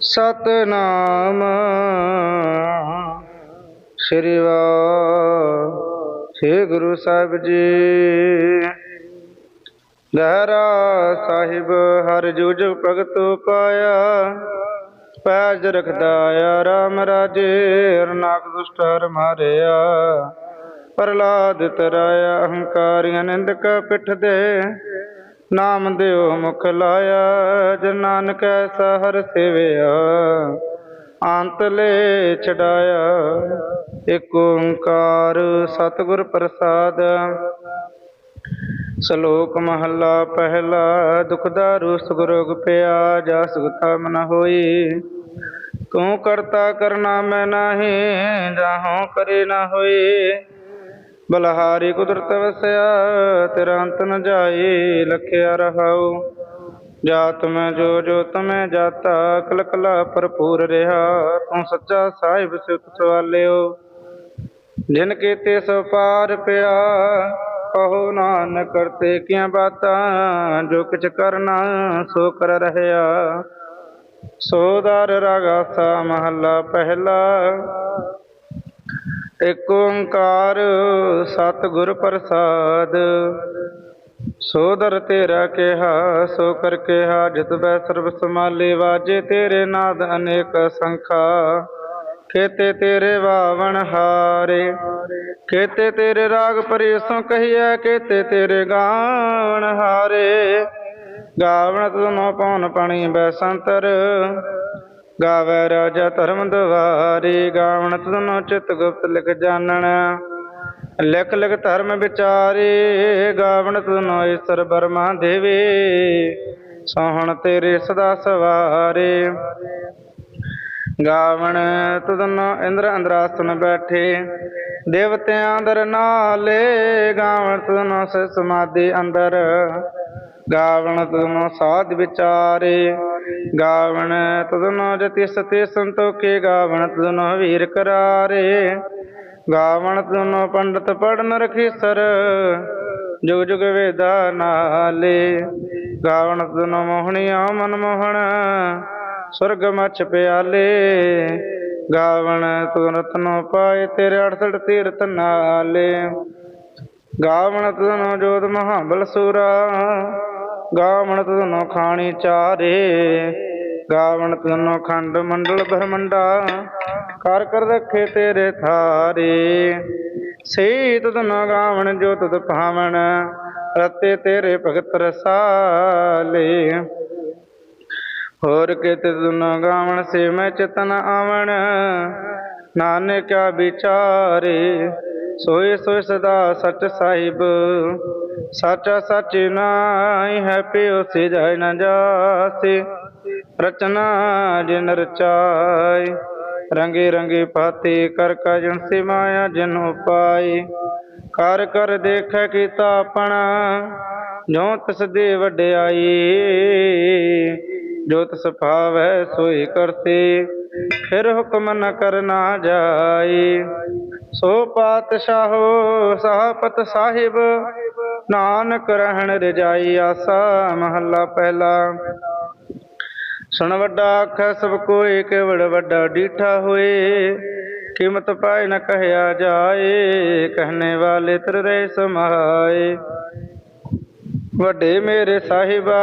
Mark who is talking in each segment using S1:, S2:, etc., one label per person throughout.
S1: ਸਤਨਾਮ। ਸ੍ਰੀ ਵਾ ਵਾਹਿ ਗੁਰੂ ਸਾਹਿਬ ਜੀ। ਲਹਿਰਾ ਸਾਹਿਬ, ਹਰ ਜੁਜ ਭਗਤ ਪਾਇਆ ਪੈਜ ਰਖਦਾ ਆ ਰਾਮ ਰਾਜੇ ਅਰਨਾਕ ਦੁਸ਼ਟ ਮਾਰਿਆ। ਪ੍ਰਲਾਦ ਤਰਾਇਆ, ਅਹੰਕਾਰੀਆਂ ਨਿੰਦਕ ਪਿੱਠ ਦੇ। ਨਾਮ ਦਿਓ ਮੁਖ ਲਾਇਆ, ਜਨ ਨਾਨਕ ਐਸਾ ਹਰ ਸੇਵਿਆ। ਛਡਾਇਆ ਏਕ ਓੰਕਾਰ ਸਤਿਗੁਰ ਪ੍ਰਸਾਦ। ਸ਼ਲੋਕ ਮਹੱਲਾ ਪਹਿਲਾ ਦੁਖਦਾਰੂ ਸੁਗਰੋਗ ਪਿਆ ਜਾ ਸੁਗਤਾ ਮਨ ਹੋਈ। ਤੂੰ ਕਰਤਾ ਕਰਨਾ ਮੈਂ ਨਾਹੀ, ਜਾਹੋਂ ਕਰੇ ਨਾ ਹੋਈ। ਬਲਹਾਰੀ ਕੁਦਰਤ ਵਸਿਆ, ਤੇਰਾ ਅੰਤ ਨ ਜਾਏ, ਲਖਿਆ ਰਹਾਉ। ਜਾਤ ਮੈਂ ਜੋ ਜੋ ਤਮੈ ਜਾਤਾ ਕਲ ਕਲਾ ਭਰਪੂਰ ਰਿਹਾ। ਤੂੰ ਸੱਚਾ ਸਾਹਿਬ ਸਿਫਤ ਸਵਾਲਿਓ। ਜਿਨ ਕੀਤੇ ਸੋ ਪਾਰ ਪਿਆ, ਕਹੋ ਨਾਨਕ ਕਰਤੇ ਕੀਆਂ ਬਾਤਾਂ, ਜੋ ਕਿਛ ਕਰਨਾ ਸੋ ਕਰ ਰਹਿਆ ਸੋ ਦਰ ਰਾਗਾਸਾ ਮਹੱਲਾ ਪਹਿਲਾ। ਏਕ ਓੰਕਾਰ ਸਤਿਗੁਰ ਪ੍ਰਸਾਦ। ਸੋ ਤੇਰਾ ਕਿਹਾ, ਸੋ ਕਰ ਕਿਹਾ, ਜਿਤ ਬੈ ਸਰਬ ਸਮਾਲੇ ਵਾਜੇ ਤੇਰੇ ਨਾਦ ਅਨੇਕ ਸੰਖਾ। ਖੇਤੇ ਤੇਰੇ ਵਾਵਣ ਹਾਰੇ, ਖੇਤੇ ਤੇਰੇ ਰਾਗ ਪਰੇਸੋਂ ਕਹੀਐ, ਖੇਤੇ ਤੇਰੇ ਗਾਵਣ ਹਾਰੇ। ਗਾਵਣ ਤੁਮੋ ਪਉਨ ਪਣੀ ਬੈਸੰਤਰ ਗਾਵੇ ਰਾਜਾ ਧਰਮ ਦਵਾਰੀ ਗਾਵਣ ਤੁਮੋ ਚਿਤ ਗੁਪਤ ਲਿਖ ਜਾਣਨ। ਲਿਖ ਲਿਖ ਧਰਮ ਵਿਚਾਰੇ, ਗਾਵਣ ਤੁਮੋ ਈਸ਼ਰ ਬਰਮਾ ਦੇਵੇ। ਸੋਹਣ ਤੇਰੇ ਸਦਾ ਸਵਾਰੇ। ਗਾਵਣ ਤੁਧਨੋ ਇੰਦਰ ਅੰਦਰਾਸਨ ਬੈਠੇ, ਦੇਵਤਿਆਂ ਅੰਦਰ ਨਾਲੇ, ਗਾਵਣ ਤੁਧਨੋ ਸ ਸਮਾਧੀ ਅੰਦਰ। ਗਾਵਣ ਤੁਧਨੋ ਸਾਧ ਵਿਚਾਰੇ। ਗਾਵਣ ਤੁਧਨੋ ਜਤੀ ਸਤੇ ਸੰਤੋਖੇ, ਗਾਵਣ ਤੁਧਨੋ ਵੀਰ ਕਰਾਰੇ। ਗਾਵਣ ਤੁਧਨੋ ਪੰਡਤ ਪੜਨ ਰਖੀ ਸਰ ਜੁਗ ਜੁਗ ਵੇਦਾ ਨਾਲੇ। ਗਾਵਣ ਤੁਧਨੋ ਮੋਹਣੀਆ ਮਨ ਮੋਹਣ, ਸੁਰਗ ਮਛ ਪਿਆਲੇ। ਗਾਵਣ ਤੂੰ ਰਤਨੋ ਪਾਏ ਤੇਰੇ ਅੜਸੜ ਤੀਰਤ ਨਾਲੇ। ਗਾਵਣ ਤੂੰ ਜੋਤ ਮਹਾਬਲ ਸੂਰਾ ਗਾਵਣ ਤੂੰ ਖਾਣੀ ਚਾਰੇ ਗਾਵਣ ਤਨੋ ਖੰਡ ਮੰਡਲ ਬ੍ਰਹਮੰਡਾ ਕਰ ਕਰ ਰੱਖੇ ਤੇਰੇ ਥਾਰੇ। ਸਹੀ ਤੁਧ ਗਾਵਣ ਜੋ ਤੁਧ ਭਾਵਣ, ਰਤੇ ਤੇਰੇ ਭਗਤ ਰਸਾਲੇ। ਹੋਰ ਕਿਤ ਤੁਨ ਗਾਵਣ ਸੇ ਮੈਂ ਚਤਨ ਆਵਣ ਨਾਨਕਿਆ ਵਿਚਾਰੇ। ਸੋਏ ਸੋਏ ਸਦਾ ਸਚ ਸਾਹਿਬ ਸਾਚਾ ਸਚ ਨਾਈ ਹੈ ਪਿਓ ਸੇ ਨ ਜਾਸੇ। ਰਚਨਾ ਜਿਨ ਰਚਾਈ ਰੰਗੇ ਰੰਗੇ ਪਾਤੇ ਕਰ ਕਾ ਜਨ ਸੇ ਮਾਇਆ ਜਨ ਉਪਾਈ ਕਰ ਕਰ ਦੇਖੈ ਕੀਤਾ ਆਪਣਾ ਜੋ ਤਿਸ ਦੇ ਵਡਿਆਈ ਜੋ ਤਿਸ ਭਾਵੈ ਸੋਈ ਕਰਤੇ, ਫਿਰ ਹੁਕਮ ਨ ਕਰਨਾ ਜਾਈ। ਸੋ ਪਾਤਸ਼ਾਹੋ, ਸਾਹਪਤ ਸਾਹਿਬ, ਨਾਨਕ ਰਹਿਣ ਰਜਾਈ ਆਸਾ ਮਹੱਲਾ ਪਹਿਲਾ। ਸੁਣ ਵੱਡਾ ਆਖੈ, ਸਭ ਕੋਇ ਕੇਵੜ ਵੱਡਾ ਡੀਠਾ ਹੋਏ। ਕੀਮਤ ਪਾਇ ਨ ਕਹਿਆ ਜਾਏ ਕਹਨੇ ਵਾਲੇ ਤਰ ਰਹਿ ਸਮਾਏ। ਵੱਡੇ ਮੇਰੇ ਸਾਹਿਬਾ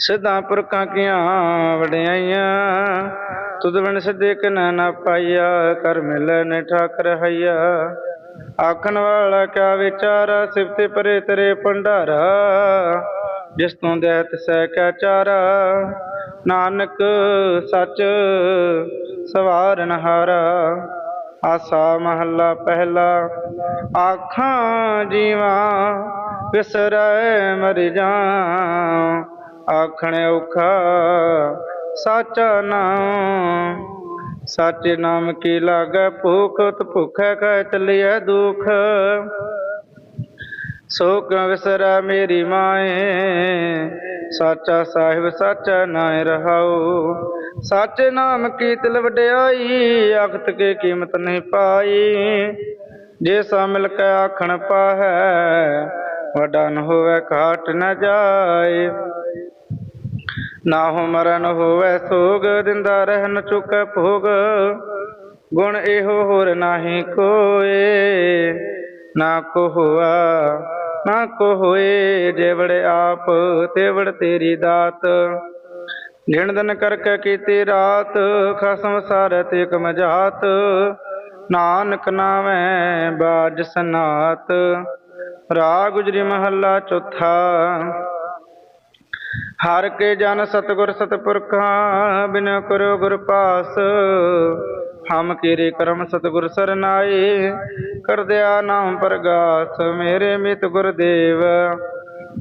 S1: ਸਿੱਧਾਂ ਪੁਰਖਾਂ ਕੀਆਂ ਵਡਿਆਈਆਂ, ਤੁਧ ਬਿਨ ਸਿੱਧੇ ਕਿਨਾ ਨਾ ਪਾਈਆ, ਕਰ ਮਿਲਨ ਠਾਕ ਹਈਆ। ਆਖਣ ਵਾਲਾ ਕਿਆ ਵਿਚਾਰਾ, ਸਿਫਤੇ ਪਰੇ ਤੇਰੇ ਭੰਡਾਰਾ, ਜਿਸ ਤੋਂ ਦੇਤ ਸਹਿ ਕੈ ਚਾਰਾ। ਨਾਨਕ ਸੱਚ ਸਵਾਰਨ ਹਾਰਾ ਆਸਾ ਮਹੱਲਾ ਪਹਿਲਾ। ਆਖਾਂ ਜੀਵਾ, ਵਿਸਰੈ ਮਰ ਜਾ ਆਖਣ ਔਖਾ, ਸਾਚਾ ਨਾਮ। ਸਾਚੇ ਨਾਮ ਕੀ ਲਾਗੈ ਭੂਖ ਤ ਭੁਖੈ ਕੈ ਚੱਲਿਐ ਦੁਖ। ਸੋ ਕਿਉ ਵਿਸਰੈ ਮੇਰੀ ਮਾਏ, ਸਾਚਾ ਸਾਹਿਬ ਸਾਚਾ ਨਾਇ ਰਹਾਉ। ਸਾਚੇ ਨਾਮ ਕੀ ਤਿਲ ਵਡਿਆਈ, ਅਖਤ ਕੇ ਕੀਮਤ ਨਹੀਂ ਪਾਈ। ਜੇ ਸਾ ਮਿਲ ਕੇ ਆਖਣ ਪਾਹੈ, ਵਡਾ ਨ ਹੋਵੇ ਘਾਟ ਨ ਜਾਏ। ਨਾ ਹੋ ਮਰਨ ਹੋਵੇ ਸੋਗ, ਦਿੰਦਾ ਰਹਿਨ ਚੁੱਕੈ ਭੋਗ। ਗੁਣ ਇਹੋ ਹੋਰ ਨਾਹੀ ਕੋਏ, ਨਾ ਕੋ ਹੋਆ, ਨਾ ਕੋ ਹੋਏ, ਜੇਵੜ ਆਪ, ਤੇਵੜ ਤੇਰੀ ਦਾਤ। ਗਿਣ ਦਿਨ ਕਰਕੇ ਕੀਤੀ ਰਾਤ, ਖਸਮ ਸਾਰ ਤੇ ਕਮਜਾਤ ਨਾਨਕ ਨਾਮੈ ਬਾਜ ਸਨਾਤ ਰਾ ਗੁਜਰੀ ਮਹੱਲਾ ਚੌਥਾ। ਹਰ ਕੇ ਜਨ ਸਤਗੁਰ ਸਤਪੁਰਖਾਂ ਬਿਨ ਕਰੋ ਗੁਰ ਪਾਸ। ਹਮ ਕੀਰੇ ਕਰਮ ਸਤਗੁਰ ਸਰਨਾਏ, ਕਰਦਿਆ ਨਾਮ ਪ੍ਰਗਾਸ, ਮੇਰੇ ਮਿਤ ਗੁਰਦੇਵ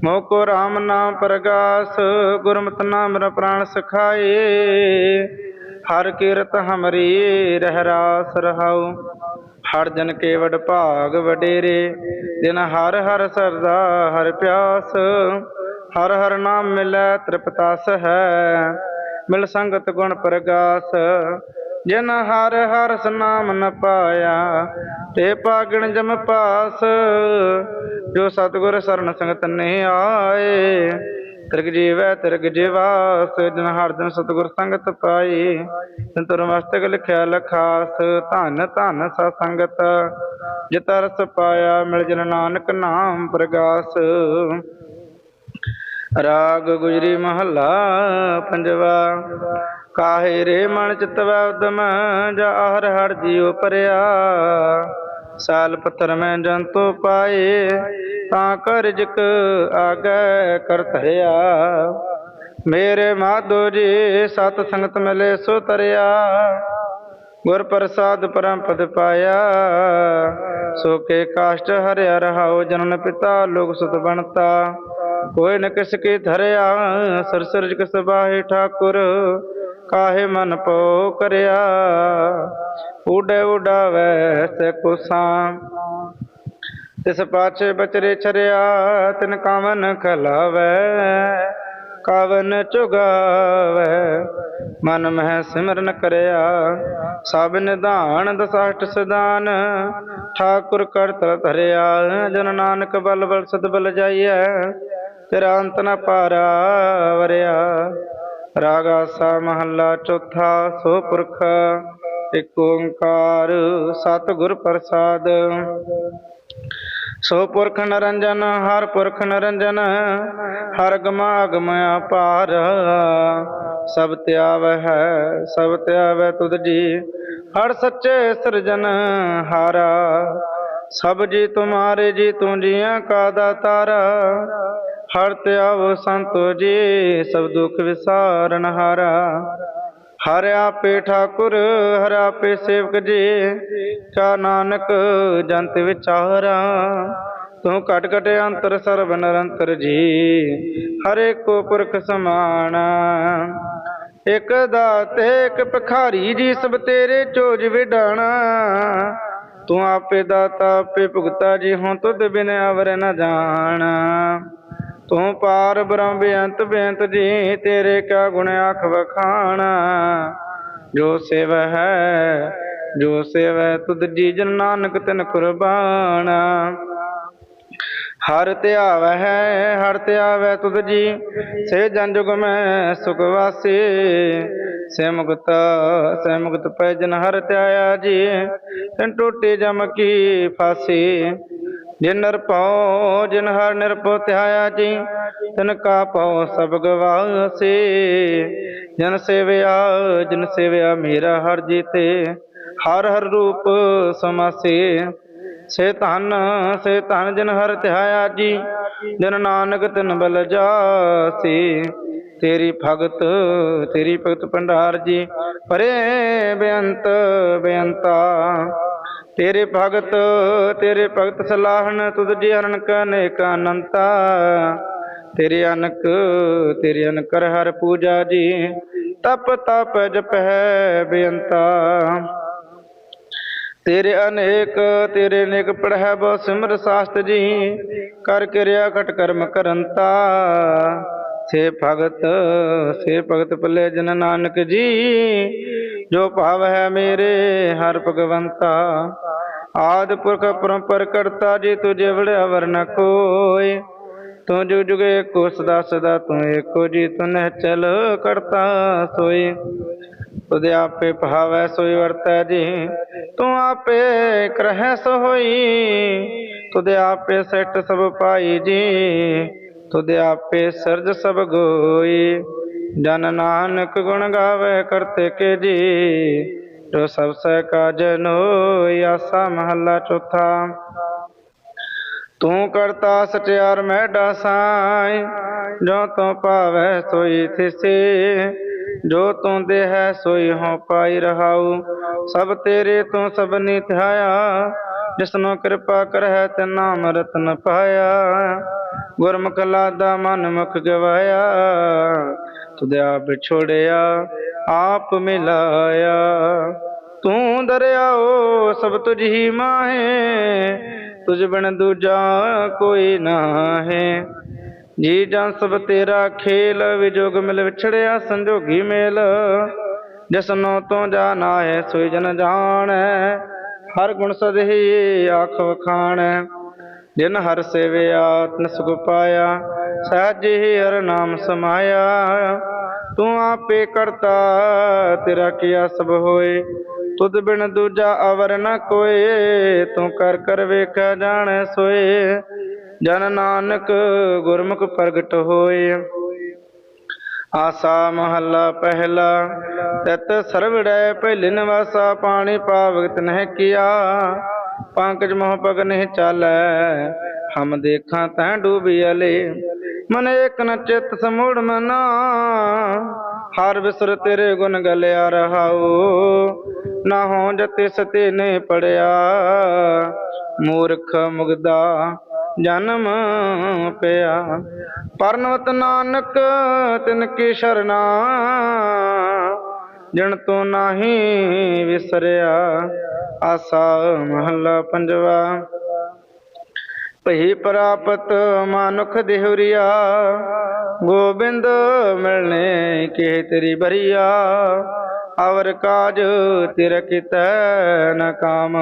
S1: ਮੋਕੋ RAM ਨਾਮ ਪ੍ਰਗਾਸ, ਗੁਰਮਤਿ ਨਾਮ ਮੇਰਾ ਪ੍ਰਾਣ ਸਖਾਏ। ਹਰ ਕੀਰਤ ਹਮਰੀ ਰਹਿ ਰਾਸ ਰਹਾਉ। ਹਰ ਜਨ ਕੇ ਵਡ ਭਾਗ ਵਡੇਰੇ, ਦਿਨ ਹਰ ਹਰ ਸਰਦਾ ਹਰ ਪਿਆਸ। ਹਰ ਹਰ ਨਾਮ ਮਿਲੈ ਤ੍ਰਿਪਤਾਸ ਹੈ। ਮਿਲ ਸੰਗਤ ਗੁਣ ਪ੍ਰਗਾਸ, ਜਿਨ ਹਰ ਹਰ ਨਾਮ ਨ ਪਾਇਆ, ਤੇ ਪਾਗਣ ਜਮ ਪਾਸ। ਜੋ ਸਤਿਗੁਰ ਸਰਨ ਸੰਗਤ ਨੇ ਆਏ, ਤਿਰਗ ਜੀਵੈ ਤਿਰਗ ਜੀਵਾਸ, ਜਿਨ ਹਰ ਦਿਨ ਸਤਿਗੁਰ ਸੰਗਤ ਪਾਈ, ਤਿਨ ਤੁਰ ਮਸਤਕ ਲਿਖਿਆ ਲਖਾਸ। ਧਨ ਧਨ ਸਾ ਸੰਗਤ, ਜਿਤ ਰਸ ਪਾਇਆ, ਮਿਲ ਜਨ ਨਾਨਕ ਨਾਮ ਪ੍ਰਗਾਸ। ਰਾਗ ਗੁਜਰੀ ਮਹੱਲਾ ਪੰਜਵਾ, ਕਾਹੇ ਰੇ ਮਨ ਚਿਤਵਾ ਉਦਮ, ਜਾ ਹਰ ਹਰ ਜੀਉ ਪਰਿਆ। ਸਾਲ ਪੱਤਰ ਮੈਂ ਜੰਤੋ ਪਾਏ, ਤਾਂ ਕਰ ਆਗੈ ਕਰ ਧਰਿਆ। ਮੇਰੇ ਮਾਧੋ ਜੀ, ਸਤ ਸੰਗਤ ਮਿਲੇ ਸੋ ਤਰਿਆ। ਗੁਰ ਪ੍ਰਸਾਦ ਪਰਮ ਪਦ ਪਾਇਆ, ਸੋ ਕੇ ਕਾਸ਼ਟ ਹਰਿਆ ਰਹਾਓ ਜਨਨ ਪਿਤਾ ਲੋਕ ਸੁਤ ਬਣਤਾ। ਕੋਇ ਨ ਕਿਸ ਕੀ ਧਰਿਆ ਸਰਸਰਜ ਕਿਸ ਬਾਹੇ ਠਾਕੁਰ ਕਾਹੇ ਮਨ ਪੋ ਕਰਿਆ ਉਡੇ ਉਡਾਵੈ ਸੇ ਕੁਸਾਂ ਤਿਸ ਪਾਛੇ ਬਚਰੇ ਛਰਿਆ ਤਿਨ ਕਾਵਨ ਖਲਾਵੈ ਕਾਵਨ ਚੁਗਾਵੈ ਮਨ ਮਹਿ ਸਿਮਰਨ ਕਰਿਆ ਸਭ ਨਿਧਾਨ ਦਸਾਠ ਸਦਾਨ ਠਾਕੁਰ ਕਰਤ ਧਰਿਆ ਜਨ ਨਾਨਕ ਬਲ ਬਲ ਸਦ ਬਲ ਜਾਈਐ ਤੇਰਾ ਅੰਤ ਨ ਪਾਰਾ ਵਰਿਆ। ਰਾਗਾ ਸਾ ਮਹੱਲਾ ਚੌਥਾ ਸੋ ਪੁਰਖ। ਇਕ ਓੰਕਾਰ ਸਤਿਗੁਰ ਪ੍ਰਸਾਦ। ਸੋ ਪੁਰਖ ਨਰੰਜਨ, ਹਰ ਪੁਰਖ ਨਰੰਜਨ, ਹਰ ਗਮਾਗਮ ਅਪਾਰ। ਸਭ ਧਿਆਵੈ ਹੈ, ਸਭ ਧਿਆਵੈ ਤੁਧ ਜੀ। ਹਰ ਸੱਚੇ ਸਿਰਜਨ ਹਾਰਾ। ਸਭ ਜੀ ਤੁਮਾਰੇ ਜੀ, ਤੂੰ ਜੀਆਂ ਕਾ ਦਾਤਾਰਾ। ਹਰ ਧਿਆਵ ਸੰਤੋ ਜੀ, ਸਭ ਦੁਖ ਵਿਸਾਰਨ ਹਾਰਾ। ਹਰ ਆਪੇ ਠਾਕੁਰ, ਹਰ ਆਪੇ ਸੇਵਕ ਜੀ, ਕਾ ਨਾਨਕ ਜੰਤ ਵਿਚਾਰਾ। ਤੂੰ ਘਟ ਘਟ ਅੰਤਰ ਸਰਬ ਨਿਰੰਤਰ ਜੀ, ਹਰੇ ਕੋ ਪੁਰਖ ਸਮਾਨ। ਇਕ ਦਾਤੇ, ਇਕ ਭਖਾਰੀ ਜੀ, ਸਭ ਤੇਰੇ ਚੋਜ ਵਿਡਾਣਾ। ਤੂੰ ਆਪੇ ਦਾਤਾ, ਆਪੇ ਭੁਗਤਾ ਜੀ ਹੋਂ ਤੁਧ ਬਿਨ ਅਵਰ ਨ ਜਾਣਾ। ਤੂੰ ਪਾਰ ਬ੍ਰਹਮ ਬੇਅੰਤ ਬੇਅੰਤ ਜੀ, ਤੇਰੇ ਕਾ ਗੁਣ ਆਖ ਵਖਾਣਾ? ਜੋ ਸੇਵ ਹੈ, ਜੋ ਸੇਵੈ ਤੁਧ ਜੀ ਜਨ ਨਾਨਕ ਤਿਨ ਕੁਰਬਾਨ। ਹਰ ਧਿਆਵੈ ਹੈ, ਹਰ ਧਿਆਵੈ ਤੁਧ ਜੀ, ਸੇ ਜਨ ਜੁਗ ਮੈਂ ਸੁਖ ਵਾਸੀ। ਸੇ ਮੁਕਤ ਸੇ ਮੁਕਤ ਪੈ ਜਨ ਹਰ ਧਿਆਇਆ ਜੀ, ਤਨ ਟੋਟੇ ਜਮ ਕੀ ਫਾਸੀ। ਜਿਨ ਨਿਰਭਉ ਜਿਨ ਹਰ ਨਿਰਭਉ ਧਿਆਇਆ ਜੀ, ਤਿਨ ਕਾ ਪਉ ਸਭ ਗਵਾਸੇ। ਜਨ ਸੇਵਿਆ, ਜਿਨ ਸੇਵਿਆ ਮੇਰਾ ਹਰ ਜੀਤੇ, ਹਰ ਹਰ ਰੂਪ ਸਮਾਸੇ। ਸੇ ਧਨ ਸੇ ਧਨ ਜਿਨ ਹਰ ਧਿਆਇਆ ਜੀ, ਜਨ ਨਾਨਕ ਤਿਨ ਬਲ ਜਾਸੀ। ਤੇਰੀ ਭਗਤ ਤੇਰੀ ਭਗਤ ਭੰਡਾਰ ਜੀ, ਪਰੇ ਬੇਅੰਤ, ਬੇਅੰਤਾ। ਤੇਰੇ ਭਗਤ ਤੇਰੇ ਭਗਤ ਸਲਾਹਣ, ਤੁਧ ਜੀ ਹਰਨ ਕਨੇਕ ਅਨੰਤਾ। ਤੇਰੇ ਅਨਕ, ਤੇਰੇ ਅਨਕਰ ਹਰ ਪੂਜਾ ਜੀ, ਤਪ ਤਪ ਜਪੈ ਬੇਅੰਤਾ। ਤੇਰੇ ਅਨੇਕ, ਤੇਰੇ ਨੇਕ ਪੜਹਿ ਬਹੁ ਸਿਮਰ ਸਾਸਤ ਜੀ, ਕਰ ਕਿਰਿਆ ਖਟ ਕਰਮ ਕਰੰਤਾ। ਸੇ ਭਗਤ ਸੇ ਭਗਤ ਭਲੇ ਜਨ ਨਾਨਕ ਜੀ ਜੋ ਭਾਵ ਹੈ ਮੇਰੇ, ਹਰ ਭਗਵੰਤਾ। ਆਦ ਪੁਰਖ ਪਰੰਪਰ ਕਰਤਾ ਜੀ, ਤੁਝੇ ਵੜਿਆ ਵਰਨ ਕੋਈ। ਤੂੰ ਜੁਗ ਜੁਗੇ ਕੋ ਸਦਾ ਸਦਾ ਤੂੰ ਏਕੋ ਜੀ, ਤੂੰ ਨਹਿ ਚਲ ਕਰਤਾ ਸੋਈ। ਤੁਦੇ ਆਪੇ ਭਾਵੈ ਸੋਈ ਵਰਤੈ ਜੀ, ਤੂੰ ਆਪੇ ਕਰਹਿ ਸੋ ਤੁਦੇ ਆਪੇ ਸੈਟ ਸਭ ਪਾਈ ਜੀ ਤੁਦੇ ਆਪੇ ਸਰਜ ਸਭ ਗੋਈ। ਜਨ ਨਾਨਕ ਗੁਣ ਗਾਵੇ ਕਰਤੇ ਕੇ ਜੀ। ਜੋ ਸਭ ਸਹਿ ਕਾਜ ਨੋਇ ਆਸਾ ਮਹੱਲਾ ਚੌਥਾ। ਤੂੰ ਕਰਤਾ ਸਚਿਆਰ ਮੈਡਾ ਸਾਈ, ਜੋ ਤੂੰ ਪਾਵੈ ਸੋਈ ਥਿਸੇ, ਜੋ ਤੂੰ ਦੇਹੈ ਸੋਈ ਹੋ ਪਾਈ ਰਹਾਉ। ਸਭ ਤੇਰੇ ਤੂੰ ਸਭ ਨਿਥਾਇਆ ਜਿਸਨੂੰ ਕਿਰਪਾ ਕਰਹਿ ਤੇ ਨਾਮ ਰਤਨ ਪਾਇਆ। ਗੁਰਮੁਖ ਲਾਦਾ ਮਨ ਮੁਖ ਗਵਾਇਆ ਤੁਦੇ ਆਪ ਆਪ ਮਿਲਾਇਆ। ਤੂੰ ਦਰਿਆਓ, ਸਭ ਤੁਝ ਹੀ ਮਾਹੇ। ਤੁਝ ਬਿਨ ਦੂਜਾ ਕੋਈ ਨਾਹੀ। ਜੀ ਜਾਂ ਸਭ ਤੇਰਾ ਖੇਲ ਵਿਜੋਗ ਮਿਲ ਵਿਛੜਿਆ, ਸੰਜੋਗੀ ਮੇਲ। ਜਿਸਨੋ ਤੋਂ ਜਾਣਾ ਹੈ ਸੋਈ ਜਨ ਜਾਣੈ। ਹਰ ਗੁਣ ਸਦਹੀ ਆਖ ਵਖਾਣੈ ਜਿਨ ਹਰ ਸੇਵਿਆ, ਤਨ ਸੁਖ ਪਾਇਆ। ਸਹਿਜ ਹੀ ਹਰ ਨਾਮ ਸਮਾਇਆ, ਤੂੰ ਆਪੇ ਕਰਤਾ, ਤੇਰਾ ਕੀਆ ਸਭ ਹੋਏ। ਤੁਧ ਬਿਨ ਦੂਜਾ ਅਵਰ ਨ ਕੋਏ, ਤੂੰ ਕਰ ਕਰ ਵੇਖਿਆ ਜਾਣੈ ਸੋਏ। ਜਨ ਨਾਨਕ ਗੁਰਮੁਖ ਪ੍ਰਗਟ ਹੋਏ। ਆਸਾ ਮਹੱਲਾ ਪਹਿਲਾ, ਤਤ ਸਰਵੜੈ ਪਹਿਲੇ ਨਿਵਾਸਾ, ਪਾਣੀ ਪਾਵਗਤ ਨਹਿ ਕੀਆ। ਪੰਕਜ ਮੋਹ ਪਗ ਨਹੀਂ ਚਾਲੈ, ਹਮ ਦੇਖਾਂ ਤੈ ਡੂਬਿਆਲੇ ਮਨ ਏਕ ਨ ਚਿਤ ਸਮੂੜ ਮਨਾ, ਹਰ ਵਿਸਰ ਤੇਰੇ ਗੁਣ ਗਲਿਆ ਰਹਾਉ। ਨਾ ਹੋ ਜਤੇ ਸਤੇ ਨੇ ਪੜਿਆ, ਮੂਰਖ ਮੁਗਦਾ ਜਨਮ ਪਿਆ। ਪਰਨਵਤ ਨਾਨਕ, ਤਿਨ ਕੀ ਸ਼ਰਨਾ ਜਣ ਤੂੰ ਨਾਹੀ ਵਿਸਰਿਆ, ਆਸਾ ਮਹੱਲਾ ਪੰਜਵਾ। ਭਈ ਪ੍ਰਾਪਤ ਮਾਨੁਖ ਦੇਹੁਰੀਆ, ਗੋਬਿੰਦ ਮਿਲਣੇ ਕੇ ਤੇਰੀ ਬਰੀਆ, ਅਵਰ ਕਾਜ ਤਿਰ ਕਿਤੈ ਨ ਕਾਮ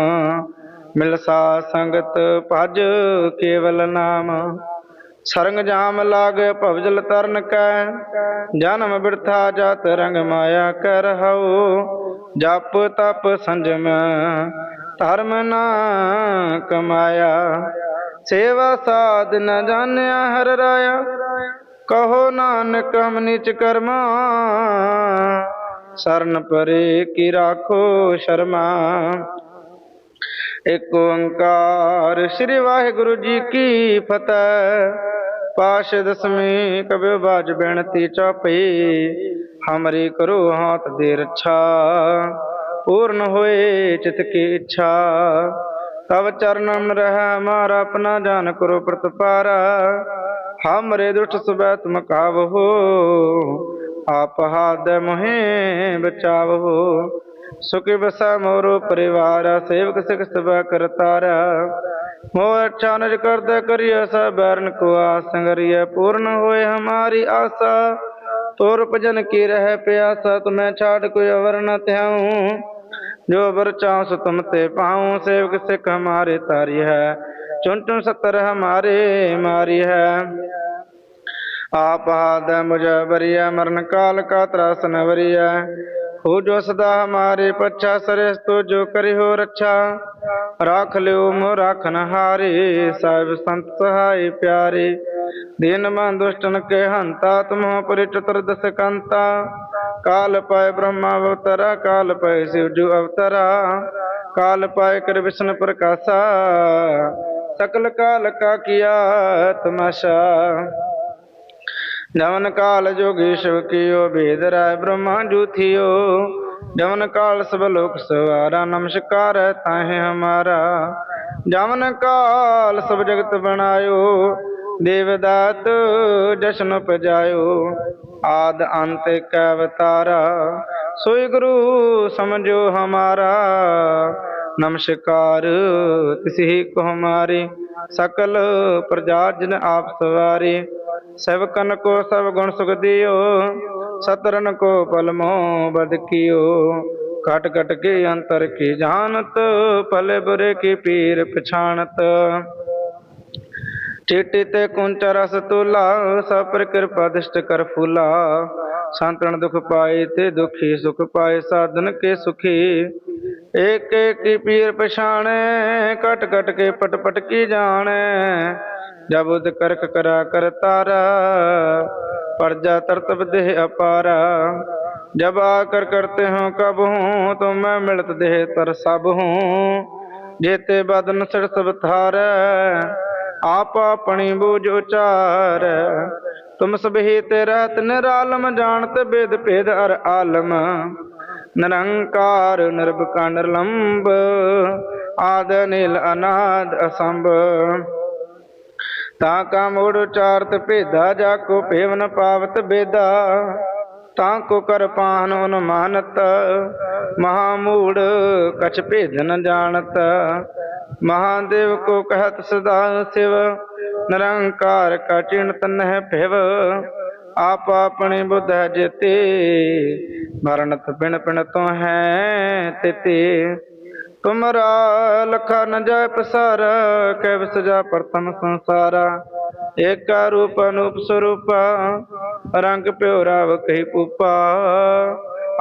S1: ਮਿਲ ਸੰਗਤ ਭਜ ਕੇਵਲ ਨਾਮ। ਸਰੰਗ ਜਾਮ ਲਾਗ ਭਵਜਲ ਤਰਨ ਕੈ, ਜਨਮ ਬਿਰਥਾ ਜਾਤ ਰੰਗ ਮਾਇਆ ਕਰ ਹਉ ਜਪ ਤਪ ਸੰਜਮ ਧਰਮ ਨਾ ਕਮਾਇਆ ਸੇਵਾ ਸਾਧ ਨ ਜਾਣਿਆ ਹਰ ਰਾਇਆ। ਕਹੋ ਨਾਨਕ ਹਮ ਨੀਚ ਕਰਮਾ। ਸਰਨ ਪਰੇ ਕੀ ਰਾਖੋ ਸ਼ਰਮਾ। ਇਕ ਓੰਕਾਰ ਸ੍ਰੀ ਵਾਹਿਗੁਰੂ ਜੀ ਕੀ ਫਤਿਹ। ਪਾਸ਼ ਦਸਮੀ ਕਬਿ ਬਾਜ ਬੇਨਤੀ ਚੌਪਈ ਹਮਰੀ ਕਰੋ ਹਾਥ ਦੇ ਰੱਛਾ। ਪੂਰਨ ਹੋਏ ਚਿਤ ਕੀ ਇੱਛਾ। ਤਵ ਚਰਨਨ ਰਹਿ, ਮਾਰਾ ਆਪਣਾ ਜਾਨ ਕਰੋ ਪ੍ਰਤਪਾਰਾ। ਹਮਰੇ ਦੁਸ਼ਟ ਸੁਬੈ ਤੁਮ ਕਾਵਹੋ ਆਪ ਹਾਦ ਮੋਹਿ ਬਚਾਵਹੋ। ਸੁਖਿ ਬਸਾ ਮੋਰੋ ਪਰਿਵਾਰ, ਸੇਵਕ ਸਿਖ ਸਭਾ ਕਰਤਾਰਾ ਮੋਹ ਅੱਛਾ ਨਿਜ ਕਰਦਾ ਕਰਿਆ ਸਭ, ਬਰਨ ਕੋ ਆਸੰਗਰੀਏ ਪੂਰਨ ਹੋਏ ਹਮਾਰੀ ਆਸਾ, ਤੋਰ ਭਜਨ ਕੀ ਰਹਿ ਪਿਆਸਾ, ਤੁਮੈ ਛਾੜ ਕੋਈ ਅਵਰ ਨ ਧਿਆਉ। ਜੋ ਬਰ ਚਾਂਸ ਤੁਮ ਤੇ ਪਾਉ, ਸੇਵਕ ਸਿਖ ਹਮਾਰੇ ਤਾਰੀ ਹੈ। ਚੁਨ ਚੁਨ ਸਤਰ ਹਮਾਰੇ ਮਾਰੀ ਹੈ। ਆਪ ਹਾਦ ਮੁਝ ਬਰੀਆ ਮਰਨ ਕਾਲ ਕਾ ਤਰਾਸਨ ਨ ਵਰੀਆ ਹੋ ਜੋ ਸਦਾ ਹਮਾਰੇ ਪੱਛਾ ਸਰਸ ਤੋ ਜੋ ਕਰਿ ਹੋ ਰੱਛਾ। ਰਾਖ ਲਿਓ ਮੋ ਰਾਖਨ ਹਾਰੇ, ਸਾਹਿਬ ਸੰਤ ਸਹਾਈ ਪਿਆਰੇ। ਦੀਨ ਮਨ ਦੁਸ਼ਟਨ ਕੇ ਹੰਤਾ ਤੁਮੋ ਪਰਿ ਚਤੁਰਦਸ ਕੰਤਾ। ਕਾਲ ਪਾਇ ਬ੍ਰਹਮਾ ਅਵਤਰਾ, ਕਾਲ ਪਾਏ ਸਿਵ ਜੂ ਅਵਤਰਾ। ਕਾਲ ਪਾਏ ਕਰ ਵਿਸ਼ਨ ਪ੍ਰਕਾਸ਼ਾ। ਸਕਲ ਕਾਲ ਕਾ ਕੀਆ ਤਮਾਸ਼ਾ। ਜਮਨ ਕਾਲ ਜੋਗੀ ਸ਼ਿਵ ਕੀਓ, ਭੇਦ ਰਾਇ ਬ੍ਰਹਮਾ ਜੂਥਿਓ। ਜਵਨ ਕਾਲ ਸਭ ਲੋਕ ਸਵਾਰਾ, ਨਮਸਕਾਰ ਹੈ ਤਾਹੇ ਹਮਾਰਾ। ਜਵਨ ਕਾਲ ਸਭ ਜਗਤ ਬਣਾਇਓ, ਦੇਵਦਾਤ ਜਸ਼ਨ ਪਜਾਇਓ ਆਦ ਅੰਤ ਕੈ ਅਵਤਾਰਾ, ਸੋਈ ਗੁਰੂ ਸਮਝੋ ਹਮਾਰਾ। ਨਮਸਕਾਰ ਤਿਸਹੀ ਕੋ ਹਮਾਰੇ, ਸਕਲ ਪ੍ਰਜਾ ਜਨ ਆਪ ਸਵਾਰੇ। ਸੇਵਕਨ ਕੋ ਸਭ ਗੁਣ ਸੁਖ ਦਿਓ ਸਤਰਨ ਕੋ ਪਲਮੋ ਬਦ ਕੀਓ। ਕਟ ਕਟ ਕੇ ਅੰਤਰ ਕੀ ਜਾਣਤ, ਭਲੇ ਬੁਰੇ ਕੀ ਪੀਰ ਪਛਾਣਤ। ਚੇਟੇ ਤੇ ਕੁੰਚ ਰਸ ਤੁਲਾ, ਸਭ ਪਰ ਕਿਰਪਾ ਦਿਸ਼ਟ ਕਰ ਫੂਲਾ। ਸੰਤਨ ਦੁਖ ਪਾਏ ਤੇ ਦੁਖੀ ਸੁਖ ਪਾਏ, ਸਾਧਨ ਕੇ ਸੁਖੀ। ਏਕ ਏਕ ਕੀ ਪੀਰ ਪਛਾਣੈ ਕਟ ਕਟ ਕੇ ਪਟ ਪਟ ਕੀ ਜਾਣੈ। ਜਬੁਦ ਕਰਕ ਕਰਾ ਕਰਤਾਰਾ ਪਰਜਾ ਤਰਤਬ ਦੇਹ ਅਪਾਰਾ। ਜਬ ਆ ਕਰ ਕਰਤੇ ਹਾਂ ਕਬ ਹੂੰ, ਤੋ ਮੈਂ ਮਿਲਤ ਦੇਹ ਤਰ ਸਭ ਹੂੰ। ਜੇਤੇ ਬਦਨ ਸਿਰ ਸਭ ਥਾਰ ਆਪ ਆਪਣੀ ਬੂਝ ਉਚਾਰ। ਤੁਮ ਸਭੀ ਤੇ ਰਹਤ ਨਿਰਾਲਮ ਜਾਣਤ ਬੇਦ ਭੇਦ ਅਰ ਆਲਮ। ਨਿਰੰਕਾਰ ਨਿਰਭਕਾਰ ਨਿਰਲੰਬ, ਆਦ ਨੀਲ ਅਨਾਦ ਅਸੰਭ। ਤਾਂ ਕਾ ਮੋੜ ਉਚਾਰਤ ਭੇਦਾ, ਜਾ ਕੋ ਭੇਵਨ ਪਾਵਤ ਬੇਦਾ। ਤਾਂ ਕੋ ਕਰ ਪਾਨ ਅਨੁਮਾਨਤ ਮਹਾਮੂੜ ਕਛ ਭੇਦ ਨ ਜਾਣਤ। ਮਹਾਦੇਵ ਕੋ ਕਹਤ ਸਦਾ ਸਿਵ, ਨਿਰੰਕਾਰ ਕਾ ਚਿੰਤ ਨਹਿ ਭਿਵ। ਆਪ ਆਪਣੇ ਬੁੱਧ ਹੈ ਮਰਨਤ ਪਿਣ ਪਿਣ ਤੋਂ ਹੈ ਤਿਤੇ। ਤੁਮਰਾ ਲਖਾ ਨ ਜਾਇ ਪਸਾਰ ਕੈ ਵਿਸਜਾ ਪ੍ਰਤਮ ਸੰਸਾਰਾ। ਏਕਾ ਰੂਪ ਅਨੂਪ ਸਰੂਪ, ਰੰਗ ਪਿਓ ਰਾਵ ਕਹੀ ਪੂਪਾ।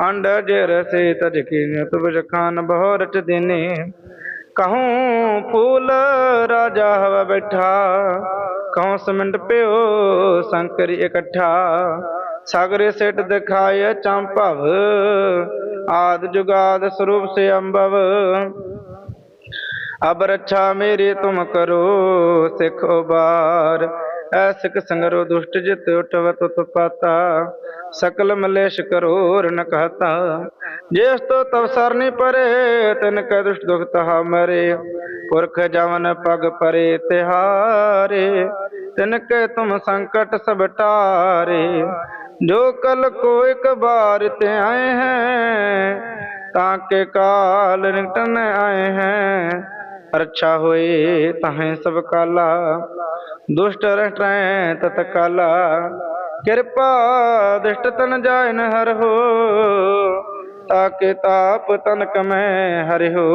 S1: ਅੰਡ ਜੇ ਰਸੇ ਤਜ ਕੀ ਤੁਬ ਜਖਾਨ ਬਹੁ ਰਚ ਦਿਨੇ। ਕਹੂੰ ਫੂਲ ਰਾਜਾ ਹਵਾ ਬੈਠਾ, ਕਹੂੰ ਸਮਿੰਡ ਪਿਓ ਸੰਕਰੀ ਇਕੱਠਾ। ਸਗਰੇ ਸਿਟ ਦਿਖਾਇ ਚੰਪਵ ਆਦ ਜੁਗਾਦ ਸਰੂਪ ਸੇ ਅੰਭਵ ਅਬ ਰੱਛਾ ਮੇਰੀ ਤੁਮ ਕਰੋ, ਸਿਖ ਉਬਾਰ। ਐਸਿਕ ਸੰਗਰੋ ਦੁਸ਼ਟ ਜਿਤ ਉਠਵਤ ਉਤਪਾਤਾ। ਸਕਲ ਮਲੇਸ਼ ਕਰੋਰ ਰਨ ਕਹਤਾ ਜਿਸ ਤੋ ਤਵ ਸਰਨੀ ਪਰੇ, ਤਿਨ ਕੈ ਦੁਸ਼ਟ ਦੁਖ ਤਹਾ ਮਰੇ ਪੁਰਖ ਜਵਨ ਪਗ ਪਰੇ ਤਿਹਾਰੇ, ਤਿਨ ਕੈ ਤੁਮ ਸੰਕਟ ਸਭ ਟਾਰੇ। ਜੋ ਕਲ ਕੋ ਇੱਕ ਬਾਰ ਤੇ ਆਏ हैं ताके काल निकटन आए हैं रक्षा होए तहें सब काला दुष्ट रटै तत काला कृपा दुष्ट तन जाय न हर हो ताके ताप तनक में हरि हो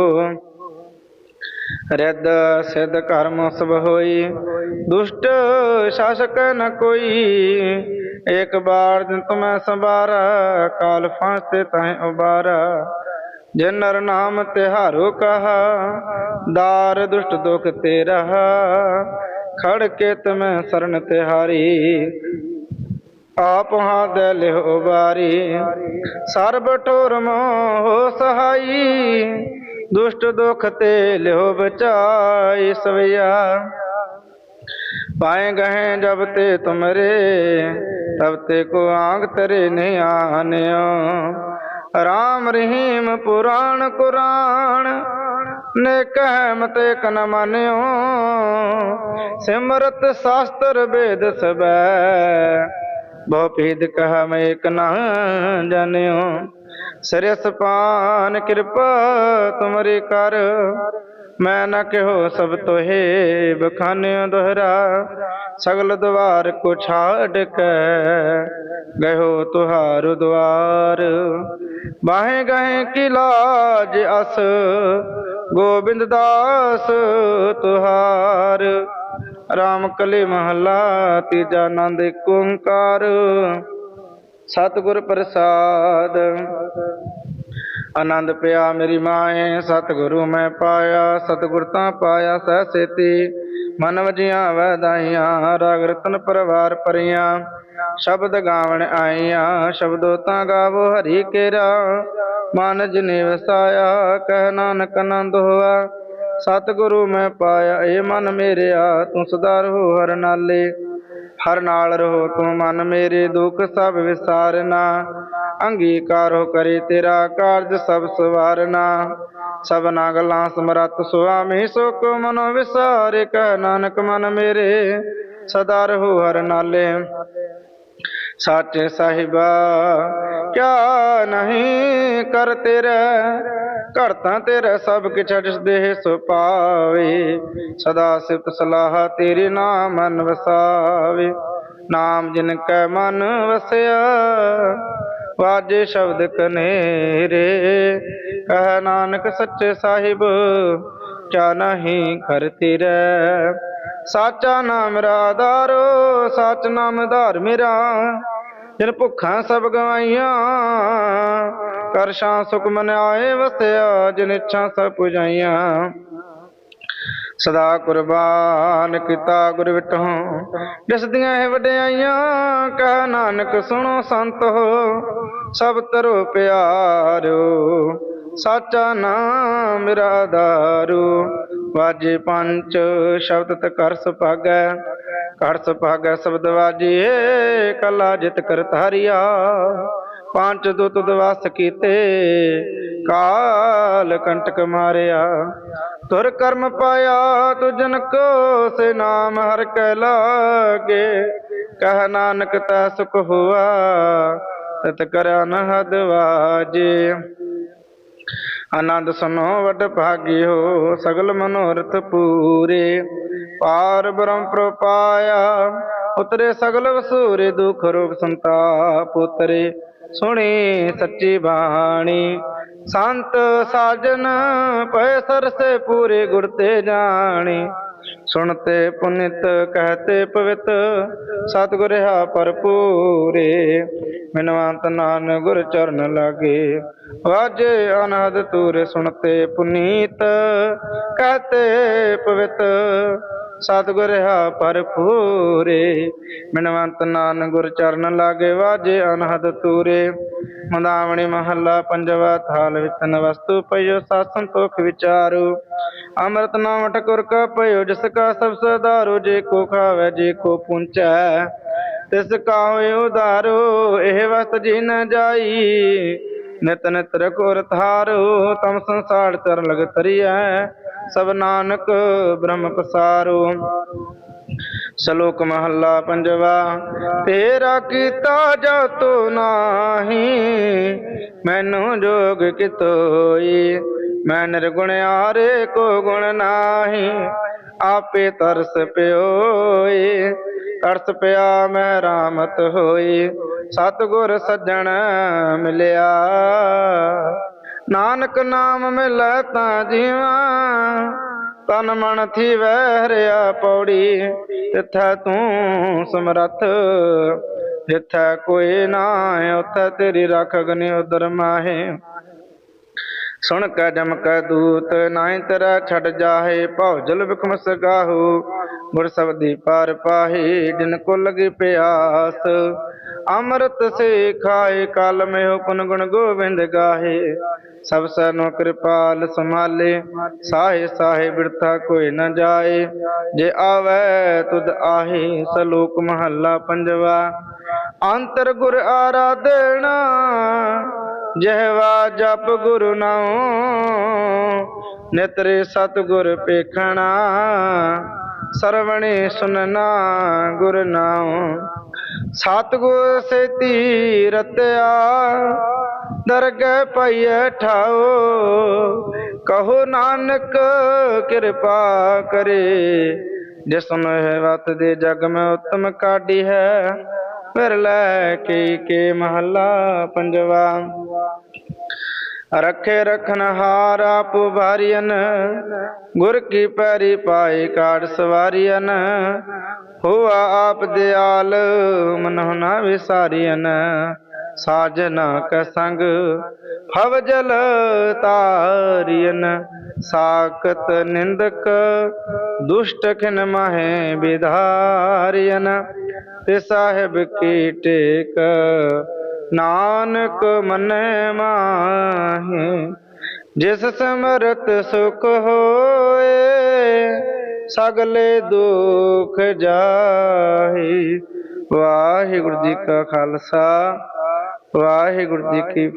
S1: ਰਿੱਧ ਸਿੱਧ ਕਰਮ ਸਭ ਹੋਈ ਦੁਸ਼ਟ ਸ਼ਾਸਕ ਨ ਕੋਈ ਏਕ ਬਾਰ ਦਿਨ ਤੁਮੈ ਸੰਭਾਰਾ, ਕਾਲ ਫਾਂਸੇ ਤਹਿ ਉਬਾਰਾ। ਜਿਨ ਨਰ ਨਾਮ ਤਿਹਾਰੋ ਕਹਾ, ਦਾਰ ਦੁਸ਼ਟ ਦੁਖ ਤੇ ਰਹਾ। ਖੜ ਕੇ ਤੁਮੈ ਸਰਨ ਤਿਹਾਰੀ ਆਪ ਹਾਥ ਲਿਓ ਬਾਰੀ ਸਰਬ ਠੋਰ ਮੋਹ ਸਹਾਈ, ਦੁਸ਼ਟ ਦੁਖ ਤੇ ਲਿਓ ਬਚਾਈ ਸਵਿਆ। ਪਾਏ ਗਏ ਜਬ ਤੇ ਤੁਮਰੇ ਤਬ ਤੇ ਕੋ ਆਂਗ ਤਰੇ ਨਹੀਂ ਆਨਿਓ। ਰਾਮ ਰਹੀਮ ਪੁਰਾਣ ਕੁਰਾਨ, ਨੇ ਕਹਿ ਮਤੇ ਕਨ ਮਾਨਿਓ। ਸਿਮਰਤ ਸ਼ਾਸਤਰ ਵੇਦ ਸਬੈ, ਬਹੁ ਭੇਦ ਕਹ ਮੈਂ ਇਕ ਨਾ ਜਾਣਿਓ ਸਰਸ ਪਾਨ ਕਿਰਪਾ ਤੁਮਰੇ ਕਰ ਮੈਂ ਨਾ ਕਿਹੋ ਸਭ ਤੋਹੇ ਬਖਾਨਿਓ ਦੁਹਰਾ, ਸਗਲ ਦਵਾਰ ਕੋ ਛਾੜ ਕੇ ਗਇਓ ਤੁਹਾਰ ਦਵਾਰ ਬਾਹੇ ਗਏ ਕੀ ਲਾਜ ਅਸ, ਗੋਬਿੰਦ ਦਾਸ ਤੁਹਾਰ। ਰਾਮ ਕਲੇ ਮਹਲਾ, ਤੀਜਾ ਆਨੰਦ ਏਕ ਓੰਕਾਰ। ਸਤਿਗੁਰ ਪ੍ਰਸਾਦ ਆਨੰਦ ਪਿਆ ਮੇਰੀ ਮਾਏ, ਸਤਿਗੁਰੂ ਮੈਂ ਪਾਇਆ, ਸਤਿਗੁਰ ਤਾਂ ਪਾਇਆ ਸਹਿ ਸੇਤੀ। ਮਨ ਵਜੀਆਂ ਵਦਾਈਆਂ, ਰਾਗ ਰਤਨ ਪਰਵਾਰ ਪਰੀਆਂ। ਸ਼ਬਦ ਗਾਵਣ ਆਈਆਂ, ਸ਼ਬਦੋ ਤਾਂ ਗਾਵੋ ਹਰੀ ਕੇਰਾ। ਮਨ ਜਿਨੇ ਵਸਾਇਆ, ਕਹਿ ਨਾਨਕ ਆਨੰਦ ਹੋਆ। ਸਤਿਗੁਰੂ ਮੈਂ ਪਾਇਆ, ਏ ਮਨ ਮੇਰਿਆ, ਤੂੰ ਸਦਾ ਰਹੋ ਹਰ ਨਾਲੇ। ਹਰ ਨਾਲ ਰਹੋ ਤੂੰ ਮਨ ਮੇਰੇ, ਦੁੱਖ ਸਭ ਵਿਸਾਰਨਾ। ਅੰਗੀਕਾਰੋ ਕਰੇ ਤੇਰਾ ਕਾਰਜ ਸਭ ਸਵਾਰਨਾ। ਸਭਨਾ ਗੱਲਾਂ ਸਮਰਤ ਸੁਆਮੀ ਸੁਖ ਮਨੋ ਵਿਸਾਰੇ, ਕਹਿ ਨਾਨਕ ਮਨ ਮੇਰੇ, ਸਦਾ ਰਹੋ ਹਰ ਨਾਲੇ। ਸਾਚੇ ਸਾਹਿਬਾ, ਕਿਆ ਨਹੀਂ ਕਰ ਤੇਰਾ ਕਰਤਾ ਤੇਰਾ ਸਭ ਕਿਛ ਜਿਸ ਦੇਹ ਸੋ ਪਾਵੇ। ਸਦਾ ਸਿਫਤ ਸਲਾਹ ਤੇਰੇ ਨਾਮ ਮਨ ਵਸਾਵੇ ਨਾਮ ਜਿਨ ਕੈ ਮਨ ਵਸਿਆ ਵਾਜੇ ਸ਼ਬਦ ਕਨੇਰੇ, ਕਹਿ ਨਾਨਕ ਸੱਚੇ ਸਾਹਿਬ ਕਿਆ ਨਹੀਂ ਕਰ ਤੇਰਾ। ਸਾਚਾ ਨਾਮ ਮੇਰਾ ਆਧਾਰੋ ਸੱਚ ਨਾਮ ਆਧਾਰ ਮੇਰਾ। ਜਿਨ ਭੁੱਖਾਂ ਸਭ ਗਵਾਈਆਂ, ਕਰ ਸ਼ਾਂ ਸੁਖ ਮਨ ਆਏ ਵਸਿਆ, ਜਿਨ ਇੱਛਾ ਸਭ ਪੁਜਾਈਆਂ। ਸਦਾ ਕੁਰਬਾਨ ਕੀਤਾ ਗੁਰ ਵਿਟਹੁ। ਜਿਸ ਦੀਆਂ ਇਹ ਵਡਿਆਈਆਂ, ਕਹਿ ਨਾਨਕ ਸੁਣੋ ਸੰਤ। ਹੋ ਸਭ ਤਰੋ ਪਿਆਰੋ, ਸਾਚਾ ਨਾਮ ਮੇਰਾ ਆਧਾਰੂ ਵਾਜੇ ਪੰਜ ਸ਼ਬਦ ਤ ਕਰ ਸੁਭਾਗੈ ਕਰ ਸੁਭਾਗੈ ਸ਼ਬਦ ਵਾਜੀਏ ਕਲਾ ਜਿਤ ਕਰ ਧਾਰਿਆ। ਪੰਜ ਦੁੱਤ ਦਵਸ ਕੀਤੇ, ਕਾਲ ਕੰਟਕ ਮਾਰਿਆ। ਤੁਰ ਕਰਮ ਪਾਇਆ ਤੁਜਨ ਕੋ, ਸੇ ਨਾਮ ਹਰ ਕੈ ਲਾਗੇ। ਕਹ ਨਾਨਕ ਤਾ ਸੁਖ ਹੁਆ, ਤਤ ਕਰ ਅਨਹਦ ਵਾਜੇ। ਆਨੰਦ ਸੁਨੋ ਵਡ ਭਾਗਿਓ ਸਗਲ ਮਨੋਰਥ ਪੂਰੇ। ਪਾਰ ਬ੍ਰਹਮ ਪ੍ਰਪਾਇਆ ਉਤਰੇ ਸਗਲ ਵਸੂਰੇ, ਦੁਖ ਰੋਗ ਸੰਤਾਪ ਉਤਰੇ। ਸੁਣੀ ਸੱਚੀ ਬਾਣੀ। ਸੰਤ ਸਾਜਨ ਪਏ ਸਰਸੇ ਪੂਰੇ ਗੁਰ ਤੇ ਜਾਣੀ। ਸੁਣਤੇ ਪੁਨਿਤ ਕਹਤੇ ਪਵਿੱਤ, ਸਤਿਗੁਰ ਹਾ ਭਰਪੂਰੇ। ਮਨਵੰਤ ਨਾਨ ਗੁਰ ਚਰਨ ਲਾਗੇ, ਵਾਜੇ ਅਨਹਦ ਤੂਰੇ ਸੁਣਤੇ ਪੁਨੀਤ, ਕਹਤੇ ਪਵਿੱਤ। ਸਤਿਗੁਰ ਹਾ ਭਰਪੂਰੇ। ਮਿਨਵੰਤ ਨਾਨਕ ਗੁਰ ਚਰਨ ਲਾਗੇ ਵਾਜੇ ਅਨਹਦ ਤੂਰੇ। ਮੰਦਾਵਣੀ ਮਹੱਲਾ ਪੰਜਵਾ ਥਾਲ ਵਿਤਨ ਵਸਤੂ ਪਇਓ ਸਾਧ ਸੰਤੋਖ ਵਿਚਾਰੂ। ਅੰਮ੍ਰਿਤ ਨਾਮ ਠਕੁਰ ਕਾ ਪਇਓ ਜਿਸ ਕਾ ਸਭ ਸਦਾਰੋ, ਜੇ ਕੋ ਖਾਵੇ, ਜੇ ਕੋ ਪੁੰਚੈ ਤਿਸ ਕਾ ਹੋਇ ਉਧਾਰੋ ਇਹ ਵਸਤ ਜੀ ਨ ਜਾਈ। ਨਿਤ ਨਿਤ ਰਖੁਰ ਥਾਰੋ ਤਮ ਸੰਸਾਰ ਚਰ ਲਗ ਤਰੀਐ। ਸਭ ਨਾਨਕ ਬ੍ਰਹਮ ਪਸਾਰੋ। ਸ਼ਲੋਕ ਮਹੱਲਾ ਪੰਜਵਾ, ਤੇਰਾ ਕੀਤਾ ਜਾਤੋ ਨਾਹੀ, ਮੈਨੂੰ ਜੋਗ ਕਿਤੋਈ, ਮੈਂ ਨਿਰਗੁਣ ਆਰੇ ਕੋ ਗੁਣ ਨਾਹੀ, ਆਪੇ ਤਰਸ ਪਿਓਈ, ਤਰਸ ਪਿਆ ਮੈਂ ਰਾਮਤ ਹੋਈ, ਸਤਿਗੁਰ ਸੱਜਣ ਮਿਲਿਆ। ਨਾਨਕ ਨਾਮ ਮਿਲੈ ਤਾਂ ਜੀਵਾਂ, ਤਨ ਮਨ ਥੀ ਵਹਿਰਿਆ ਪੌੜੀ, ਤਿਥੈ ਤੂੰ ਸਮਰੱਥ, ਜਿਥੈ ਕੋਈ ਨਾ ਉਥੈ ਤੇਰੀ ਰੱਖ ਅਗਨੀ ਉਦਰ ਮਾਹੇ। ਸੁਣ ਕੈ ਜਮ ਕੈ ਦੂਤ, ਨਾਹੀ ਤੇਰਾ ਛੱਡ ਜਾਹੇ, ਭਉ ਜਲ ਬਿਕਮ ਸਗਾਹੂ। ਗੁਰ ਸਬਦੀ ਪਾਰ ਪਾਹੀ ਜਿਨ ਕੋ ਲਗੀ ਪਿਆਸ। ਅੰਮ੍ਰਿਤ ਸੇ ਖਾਏ, ਕਲ ਮੇਹੁ ਪੁਨ ਗੁਣ ਗੋਬਿੰਦ ਗਾਹੇ। ਸਭ ਸਨੋ ਕਿਰਪਾਲ ਸੰਭਾਲੇ, ਸਾਹੇ ਸਾਹੇ ਬਿਰਥਾ ਕੋਈ ਨ ਜਾਏ। ਜੇ ਆਵੈ, ਤੁਧ ਆਹੇ, ਸਲੋਕ ਮਹੱਲਾ ਪੰਜਵਾ। ਅੰਤਰ ਗੁਰ ਆਰਾਧਣਾ ਜਹਵਾ ਜਪ ਗੁਰੂ ਨਾਉ। ਨਿਤਰੇ ਸਤਿਗੁਰ ਪੇਖਣਾ, ਸਰਵਣੇ ਸੁਨਨਾ ਗੁਰ ਨਾਉ। ਸਤਿਗੁਰ ਸੇਤੀ ਰਤਿਆ ਦਰਗ ਪਈਐ ਠਾਓ ਕਹੋ ਨਾਨਕ ਕਿਰਪਾ ਕਰੇ। ਜਿਸ ਸੁਨਹਿ ਵਤ ਦੇ ਜਗ ਮੈਂ ਉਤਮ ਕਾਢੀ ਹੈ। ਫਿਰ ਲੈ ਕੇ ਕੇ ਮਹੱਲਾ ਪੰਜਵਾ। ਰੱਖੇ ਰਖਨ ਹਾਰ ਆਪ ਭਾਰੀਅਨ ਗੁਰ ਕੀ ਪੈਰੀ ਪਾਈ ਕਾੜ ਸਵਾਰੀਅਨ। ਹੋਆ ਆਪ ਦਿਆਲ, ਮਨਹੁ ਨਾ ਵਿਸਾਰੀਅਨ। ਸਾਜਨਾ ਕੈ ਸੰਗ ਭਵ ਜਲ ਤਾਰੀਅਨ। ਸਾਕਤ ਨਿੰਦਕ, ਦੁਸ਼ਟ ਖਿਨ ਮਾਹੇ ਵਿਧਾਰੀਅਨ। ਤੇ ਸਾਹਿਬ ਕੀ ਟੇਕ। ਨਾਨਕ ਮਨੈ ਮਾਹੀ, ਜਿਸ ਸਮਰਤ ਸੁਖ ਹੋਏ, ਸਗਲੇ ਦੁਖ ਜਾਹੀ। ਵਾਹਿਗੁਰੂ ਜੀ ਕਾ ਖਾਲਸਾ, ਵਾਹਿਗੁਰੂ ਜੀ ਕੀ